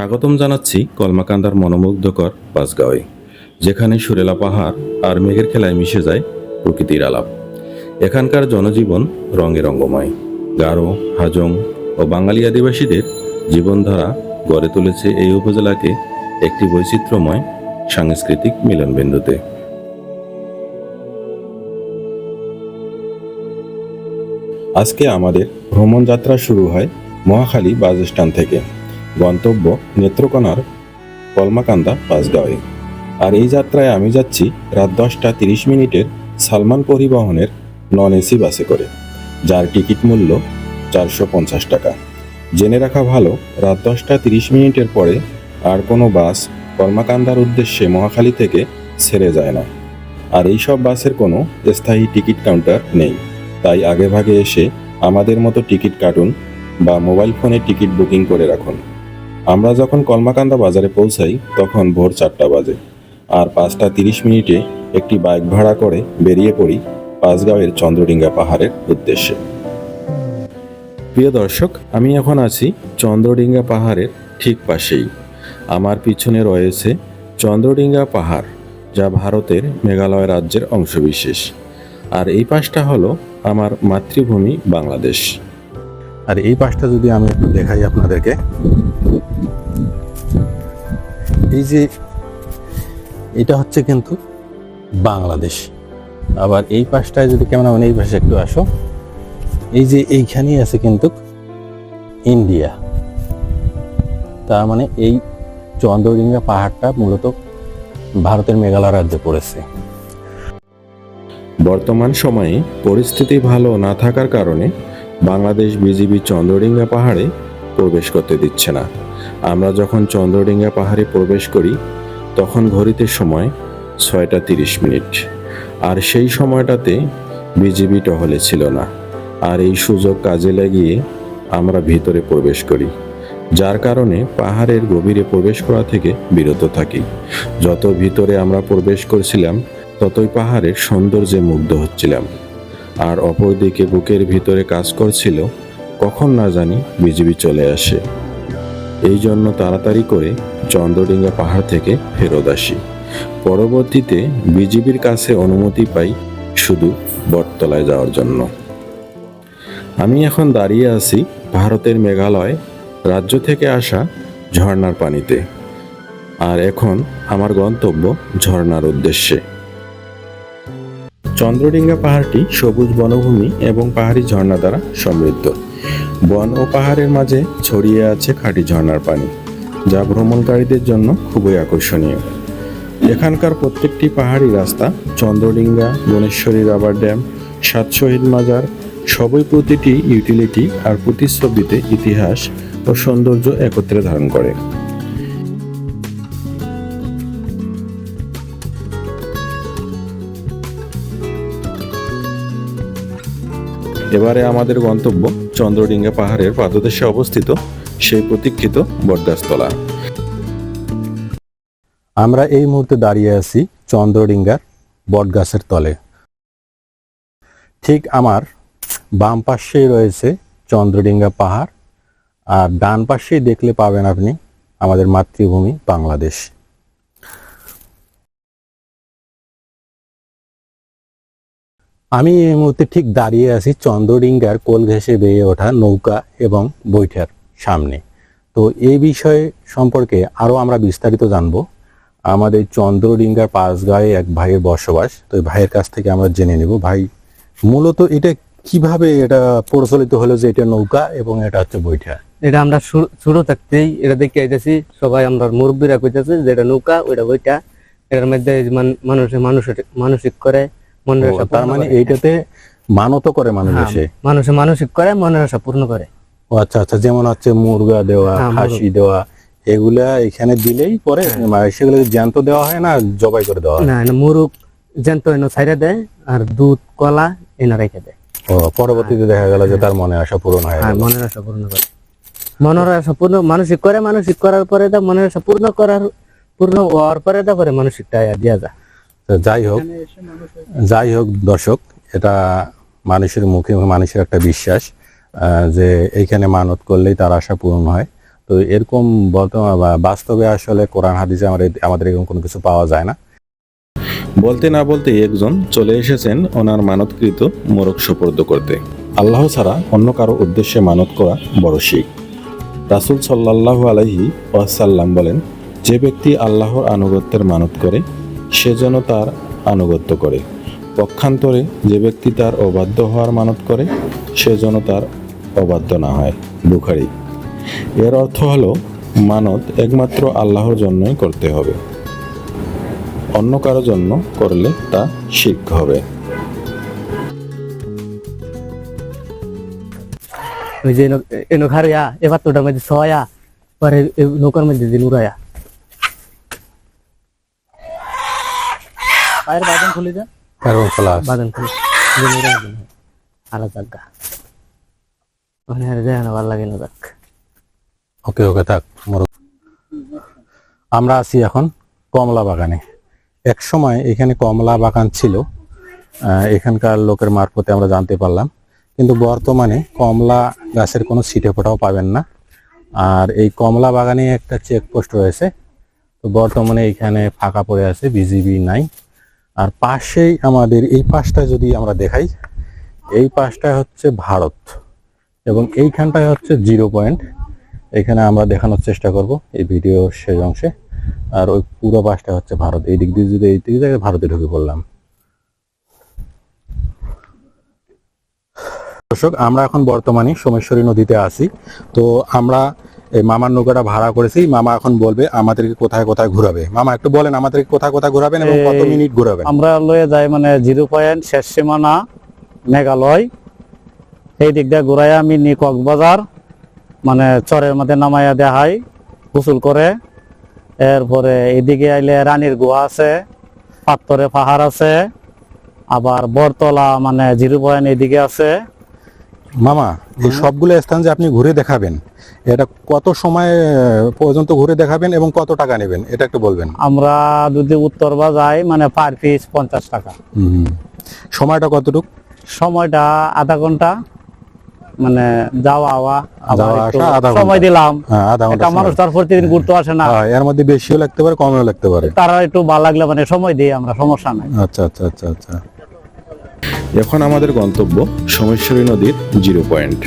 স্বাগতম জানাচ্ছি কলমাকান্দার মনোমুগ্ধকর পাঁচগাঁওয়ে যেখানে সুরেলা পাহাড় আর মেঘের খেলায় মিশে যায় প্রকৃতির আলাপ। এখানকার জনজীবন রঙে রঙ্গময় গারো, হাজং ও বাঙালি আদিবাসীদের জীবনধারা গড়ে তুলেছে এই উপজেলাকে একটি বৈচিত্র্যময় সাংস্কৃতিক মিলনবিন্দুতে। আজকে আমাদের ভ্রমণ যাত্রা শুরু হয় মহাখালী বাস স্ট্যান্ড থেকে। গন্তব্য নেত্রকোনার কলমাকান্দা বাসগাঁওয়ে। আর এই যাত্রায় আমি যাচ্ছি রাত দশটা তিরিশ মিনিটের সালমান পরিবহনের নন এসি বাসে করে, যার টিকিট মূল্য চারশো পঞ্চাশ টাকা। জেনে রাখা ভালো, রাত দশটা তিরিশ মিনিটের পরে আর কোনো বাস কলমাকান্দার উদ্দেশ্যে মহাখালী থেকে ছেড়ে যায় না। আর এই সব বাসের কোনো স্থায়ী টিকিট কাউন্টার নেই। তাই আগেভাগে এসে আমাদের মতো টিকিট কাটুন বা মোবাইল ফোনে টিকিট বুকিং করে রাখুন। আমরা যখন কলমাকান্দা বাজারে পৌঁছাই, তখন ভোর চারটা বাজে। আর পাঁচটা তিরিশ মিনিটে একটি বাইক ভাড়া করে বেরিয়ে পড়ি পাঁচগাঁওয়ের চন্দ্রডিঙ্গা পাহাড়ের উদ্দেশ্যে। প্রিয় দর্শক, আমি এখন আছি চন্দ্রডিঙ্গা পাহাড়ের ঠিক পাশেই। আমার পিছনে রয়েছে চন্দ্রডিঙ্গা পাহাড়, যা ভারতের মেঘালয় রাজ্যের অংশবিশেষ। আর এই পাশটা হলো আমার মাতৃভূমি বাংলাদেশ। আর এই পাশটা যদি আমি একটু দেখাই আপনাদেরকে। এই যে এটা হচ্ছে কিন্তু বাংলাদেশ। আবার এই পাশটায় যদি ক্যামেরাম্যান এই পাশে একটু আসো। এই যে এইখানেই আছে কিন্তু ইন্ডিয়া। তার মানে এই চন্দ্রডিঙ্গা পাহাড়টা মূলত ভারতের মেঘালয় রাজ্যে পড়েছে। বর্তমান সময়ে পরিস্থিতি ভালো না থাকার কারণে বাংলাদেশ বিজিবি চন্দ্রডিঙ্গা পাহাড়ে প্রবেশ করতে দিচ্ছে না। আমরা যখন চন্দ্রডিঙ্গা পাহাড়ে প্রবেশ করি, তখন ঘড়িতে সময় ছয়টা তিরিশ মিনিট। আর সেই সময়টাতে বিজিবি টহলে ছিল না। আর এই সুযোগ কাজে লাগিয়ে আমরা ভিতরে প্রবেশ করি, যার কারণে পাহাড়ের গভীরে প্রবেশ করা থেকে বিরত থাকি। যত ভিতরে আমরা প্রবেশ করছিলাম, ততই পাহাড়ের সৌন্দর্যে মুগ্ধ হচ্ছিলাম। আর অপরদিকে বুকের ভিতরে কাজ করছিল কখন না জানি বিজিবি চলে আসে। এই জন্য তাড়াতাড়ি করে চন্দ্রডিঙ্গা পাহাড় থেকে ফেরত আসি। পরবর্তীতে বিজিবির কাছে অনুমতি পাই শুধু বটতলায় যাওয়ার জন্য। আমি এখন দাঁড়িয়ে আছি ভারতের মেঘালয় রাজ্য থেকে আসা ঝর্ণার পানিতে। আর এখন আমার গন্তব্য ঝর্নার উদ্দেশ্যে। চন্দ্রডিঙ্গা পাহাড়টি সবুজ বনভূমি এবং পাহাড়ি ঝর্ণা দ্বারা সমৃদ্ধ। বন ও পাহাড়ের মাঝে ছড়িয়ে আছে খাঁটি ঝর্ণার পানি, যা ভ্রমণকারীদের জন্য খুবই আকর্ষণীয়। এখানকার প্রত্যেকটি পাহাড়ি রাস্তা চন্দ্রডিঙ্গা গণেশ্বরী রাবার ড্যাম, সাত শহীদ মাজার, সবই প্রতিটি ইউটিলিটি আর প্রতিচ্ছবিতে ইতিহাস ও সৌন্দর্য একত্রে ধারণ করে। এবারে আমাদের গন্তব্য চন্দ্রডিঙ্গা পাহাড়ের পাদদেশে অবস্থিত সেই প্রতীক্ষিত বটগাছতলা। আমরা এই মুহূর্তে দাঁড়িয়ে আছি চন্দ্রডিঙ্গার বটগাছের তলে। ঠিক আমার বাম পাশেই রয়েছে চন্দ্রডিঙ্গা পাহাড়, আর ডান পাশেই দেখলে পাবেন আপনি আমাদের মাতৃভূমি বাংলাদেশ। আমি এই মুহূর্তে ঠিক দাঁড়িয়ে আছি চন্দ্রডিঙ্গার কোল ঘেঁষে বেয়ে ওঠা নৌকা এবং বৈঠার সামনে। তো এই বিষয় সম্পর্কে আরও আমরা বিস্তারিত জানব। আমাদের চন্দ্রডিঙ্গার পাঁচগাঁয়ে এক ভাইয়ের বসবাস। তো এই ভাইয়ের কাছ থেকে আমরা জেনে নেব, ভাই, মূলত এটা কীভাবে এটা প্রচলিত হলো যে এটা নৌকা এবং এটা হচ্ছে বৈঠা এটা আমরা শুরু- থাকতেই এটা দেখে আইতেছি, সবাই আমরা মুরব্বীরা কইতেছে যে এটা নৌকা, ওইটা বৈঠা এটার মধ্যে মানুষ মানুষে মানুষের মানসিক করে তার মানে এইটাতে মানত করে মানুষ হ্যাঁ, এসে? মানুষে মানসিক করে মনের আশা পূর্ণ করে। ও আচ্ছা আচ্ছা যেমন হচ্ছে মুরগা দেওয়া হ্যাঁ, খাসি দেওয়া এগুলা এখানে দিলেই পরে মানে সেগুলো জ্যান্ত দেওয়া হয় না জবাই করে দেওয়া না না মুরুক জ্যান্ত এনে ছাইরা দেয় আর দুধ কলা এনে রেখে দেয়। ও পরবর্তীতে দেখা গেল যে তার মনে আশা পূরণ হয়ে মনের আশা পূর্ণ করে। মনের আশা পূর্ণ মানসিক করে মানসিক করার পরে দা মনের আশা পূর্ণ করার পূর্ণ হওয়ার পরে দা পরে মানসিকটা দিয়া যায়। তো যাই হোক যাই হোক দর্শক এটা মানুষের মুখে মানুষের একটা বিশ্বাস আহ, যে এইখানে মানত করলেই তার আশা পূরণ হয়। তো এরকম বর্তমান বাস্তবে আসলে কোরআন হাদিসে আমাদের আমাদের এরকম কোনো কিছু পাওয়া যায় না। বলতে না বলতে একজন চলে এসেছেন ওনার মানতকৃত মোরগ সুপর্দ করতে। আল্লাহ ছাড়া অন্য কারও উদ্দেশ্যে মানত করা বড় শিখ। রাসুল সাল্লাল্লাহু আলাইহি ওয়াসাল্লাম বলেন যে ব্যক্তি আল্লাহর আনুগত্যের মানত করে সে যেন তার আনুগত্য করে। পক্ষান্তরে যে ব্যক্তি তার অবাধ্য হওয়ার মানত করে, সে যেন তার অবাধ্য না হয়। বুখারি। এর অর্থ হলো, মানত একমাত্র আল্লাহর জন্যই করতে হবে। অন্য কারও জন্য করলে তা শিখ হবে। ওই যে এনো খারিয়া এবার তোটার মধ্যে ছয়া পরে নৌকার মধ্যে দিন পায়ের বাদন খুলে খোলা বাদন খুলে জায়গা। ওখানে আর যায় না ভালো লাগে না যাক ওকে ওকে থাক আমরা আছি এখন কমলা বাগানে। এক সময় এখানে কমলা বাগান ছিল। এখানকার লোকের মারফতে আমরা জানতে পারলাম। কিন্তু বর্তমানে কমলা গাছের কোনো ছিটে ফোটাও পাবেন না। আর এই কমলা বাগানে একটা চেকপোস্ট রয়েছে। তো বর্তমানে এখানে ফাঁকা পড়ে আছে বিজিবি নাই। আর পাশেই আমাদের এই পাশটা যদি আমরা দেখাই, এই পাশটা হচ্ছে ভারত এবং এইখানটায় হচ্ছে জিরো পয়েন্ট। এখানে আমরা দেখানোর চেষ্টা করব এই ভিডিও শেষ অংশে। আর ওই পুরো পাশটা হচ্ছে ভারত। এই দিক দিয়ে যদি এই দিক দিয়ে ভারতে ঢুকে পড়লাম। দর্শক, আমরা এখন বর্তমানে সোমেশ্বরী নদীতে আছি। তো আমরা এই মামার নৌকাটা ভাড়া করেছি মামা এখন বলবে আমাদেরকে কোথায় কোথায় ঘুরাবে। মামা একটু বলেন আমাদেরকে কোথায় কোথায় ঘুরাবেন এবং কত মিনিট ঘোরাবেন? আমরা লয়ে যাই মানে জিরো পয়েন্ট শেষ সীমানা মেঘালয়। এই দিক দিয়ে ঘুরাই আমি নি কক্সবাজার মানে চরের মধ্যে নামাইয়া দেখাই গোসল করে। এরপরে এদিকে আইলে রানীর গুহা আছে পাত্তরে পাহাড় আছে আবার বরতলা মানে জিরো পয়েন্ট এদিকে আছে। মামা এই সবগুলো স্থান যে আপনি ঘুরে দেখাবেন এটা কত সময় পর্যন্ত ঘুরে দেখাবেন এবং কত টাকা নেবেন? এটা একটু বলবেন। আমরা যদি উত্তর বা যাই মানে পার পিস পঞ্চাশ টাকা। হুম। সময়টা কতটুকু? সময়টা আধা ঘণ্টা মানে যাওয়া আওয়া সময় দিলাম। হ্যাঁ আধা ঘণ্টা একটা মানুষ তার প্রতিদিন ঘুরতে আসে না। হ্যাঁ, এর মধ্যে বেশিও লাগতে পারে কমও লাগতে পারে। তারা একটু ভালো লাগলে মানে সময় দিই আমরা সমস্যা নাই। আচ্ছা আচ্ছা আচ্ছা আচ্ছা। এখন আমাদের গন্তব্য সোমেশ্বরী নদীর জিরো পয়েন্ট।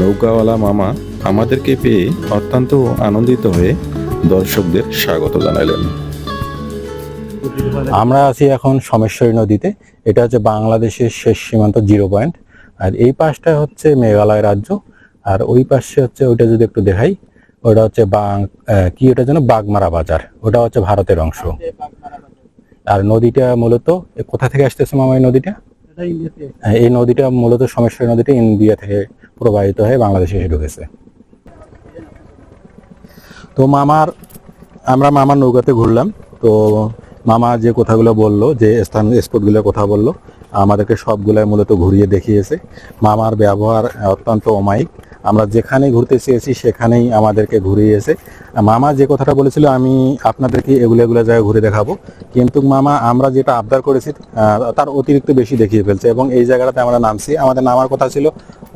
নৌকাওয়ালা মামা আমাদেরকে পেয়ে অত্যন্ত আনন্দিত হয়ে দর্শকদের স্বাগত জানালেন আমরা আছি এখন সোমেশ্বরী নদীতে। এটা হচ্ছে বাংলাদেশের শেষ সীমান্ত জিরো পয়েন্ট। আর এই পাশটা হচ্ছে মেঘালয় রাজ্য। আর ওই পাশে হচ্ছে ওইটা যদি একটু দেখাই ওটা হচ্ছে বাং আহ, কি ওটা যেন? বাগমারা বাজার। ওটা হচ্ছে ভারতের অংশ। আর নদীটা মূলত কোথা থেকে আসতেছে মামা এই নদীটা? হ্যাঁ, এই নদীটা মূলত সোমেশ্বরী নদীটা ইন্ডিয়া থেকে প্রবাহিত হয়ে বাংলাদেশে এসে ঢুকেছে। তো মামার, আমরা মামার নৌকাতে ঘুরলাম। তো মামা যে কথাগুলো বলল, যে স্থান স্পটগুলোর কথা বলল, আমাদেরকে সবগুলাই মূলত ঘুরিয়ে দেখিয়েছে। মামার ব্যবহার অত্যন্ত অমায়িক। আমরা যেখানে ঘুরতে চেয়েছি সেখানেই আমাদেরকে ঘুরিয়েছে। মামা যে কথাটা বলেছিল, আমি আপনাদেরকে এগুলো এগুলো জায়গায় ঘুরে দেখাবো। কিন্তু মামা, আমরা যেটা আবদার করেছি তার অতিরিক্ত বেশি দেখিয়ে ফেলছে এবং এই জায়গাটাতে আমরা নামছি। আমাদের নামার কথা ছিল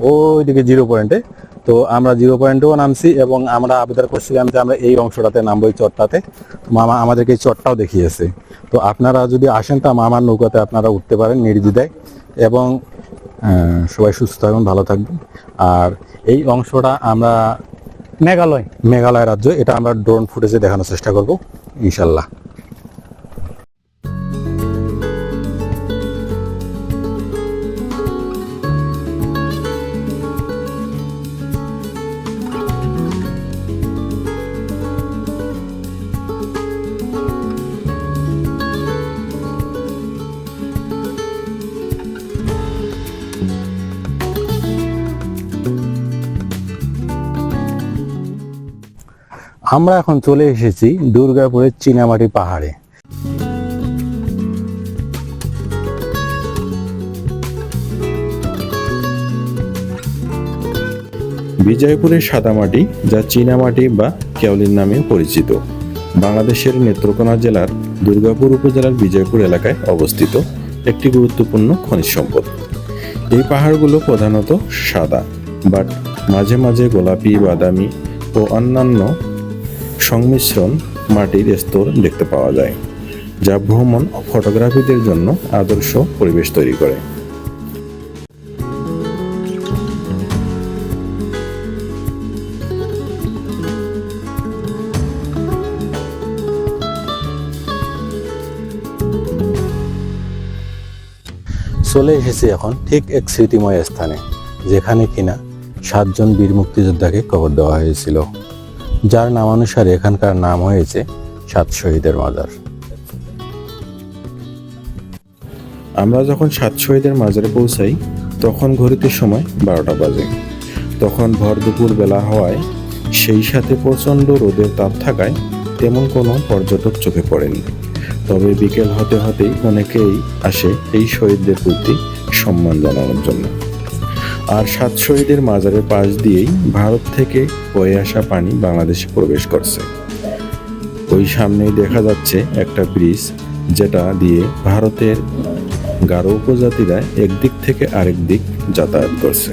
ওইদিকে জিরো পয়েন্টে তো আমরা জিরো পয়েন্টেও নামছি এবং আমরা আবেদন করছিলাম যে আমরা এই অংশটাতে নামবো, এই চটটাতে মামা আমাদেরকে এই চটটাও দেখিয়েছে। তো আপনারা যদি আসেন তা মামার নৌকাতে আপনারা উঠতে পারেন নির্দ্বিধায়। এবং সবাই সুস্থ এবং ভালো থাকবেন। আর এই অংশটা আমরা মেঘালয়। মেঘালয় রাজ্য এটা আমরা ড্রোন ফুটেজে দেখানোর চেষ্টা করব ইনশাল্লাহ। আমরা এখন চলে এসেছি দুর্গাপুরের চীনামাটি পাহাড়ে। বিজয়পুরের সাদামাটি, যা চীনামাটি বা কেওলির নামে পরিচিত, বাংলাদেশের নেত্রকোনা জেলার দুর্গাপুর উপজেলার বিজয়পুর এলাকায় অবস্থিত একটি গুরুত্বপূর্ণ খনিজ সম্পদ। এই পাহাড়গুলো প্রধানত সাদা, বাট মাঝে মাঝে গোলাপি, বাদামি ও অন্যান্য সংমিশ্রণ মাটির স্তর দেখতে পাওয়া যায়, যা ভ্রমণ ও ফটোগ্রাফিদের জন্য আদর্শ পরিবেশ তৈরি করে। চলে এসেছি এখন ঠিক এক স্মৃতিময় স্থানে, যেখানে কিনা সাতজন বীর মুক্তিযোদ্ধাকে কবর দেওয়া হয়েছিল। যার নামানুসারে এখানকার নাম হয়েছে সাত শহীদের মাজার। আমরা যখন সাত শহীদের মাজারে পৌঁছাই, তখন ঘড়িতে সময় বারোটা বাজে। তখন ভর দুপুর বেলা হওয়ায় সেই সাথে প্রচণ্ড রোদের তাপ থাকায় তেমন কোনো পর্যটক চোখে পড়েনি। তবে বিকেল হতে হতেই অনেকেই আসে এই শহীদদের প্রতি সম্মান জানানোর জন্য। আর সাত শহীদের মাজারের পাশ দিয়েই ভারত থেকে বয়ে আসা পানি বাংলাদেশে প্রবেশ করছে। ওই সামনেই দেখা যাচ্ছে একটা ব্রিজ, যেটা দিয়ে ভারতের গারো উপজাতিরা একদিক থেকে আরেক দিক যাতায়াত করছে।